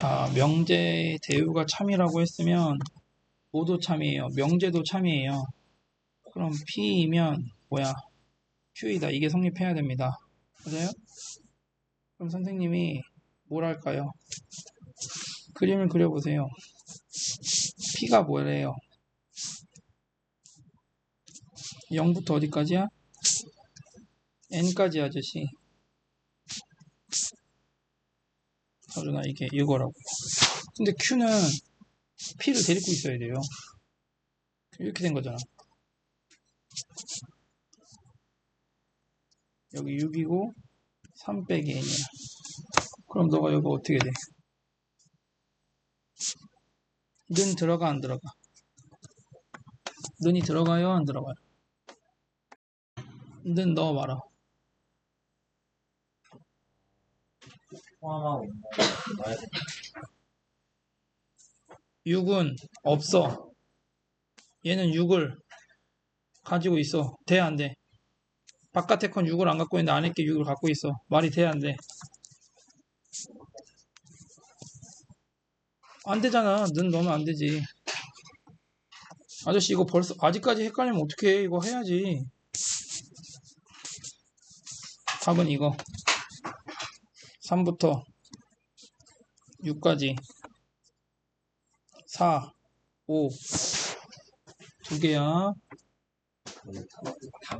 아, 명제 대우가 참이라고 했으면 모도 참이에요. 명제도 참이에요. 그럼 P이면 뭐야? Q이다. 이게 성립해야 됩니다. 맞아요? 그럼 선생님이 뭘 할까요? 그림을 그려보세요. P가 뭐래요? 0부터 어디까지야? N까지 아저씨. 서준아 이게 이거라고. 근데 Q는 P를 데리고 있어야 돼요. 이렇게 된 거잖아. 여기 6이고 3 빼기 N이야. 그럼 너가 이거 어떻게 돼? 는 들어가 안 들어가? 는이 들어가요 안 들어가요? 는 넣어봐라. 포함하고? 넣어야 돼. 6은 없어. 얘는 6을 가지고 있어. 돼, 안 돼? 바깥에 건 6을 안 갖고 있는데 안에 게 6을 갖고 있어. 말이 돼, 안 돼? 안 되잖아. 는 넣으면 안 되지. 아저씨, 이거 벌써, 아직까지 헷갈리면 어떡해. 이거 해야지. 답은 이거. 3부터 6까지. 4, 5. 두 개야. 다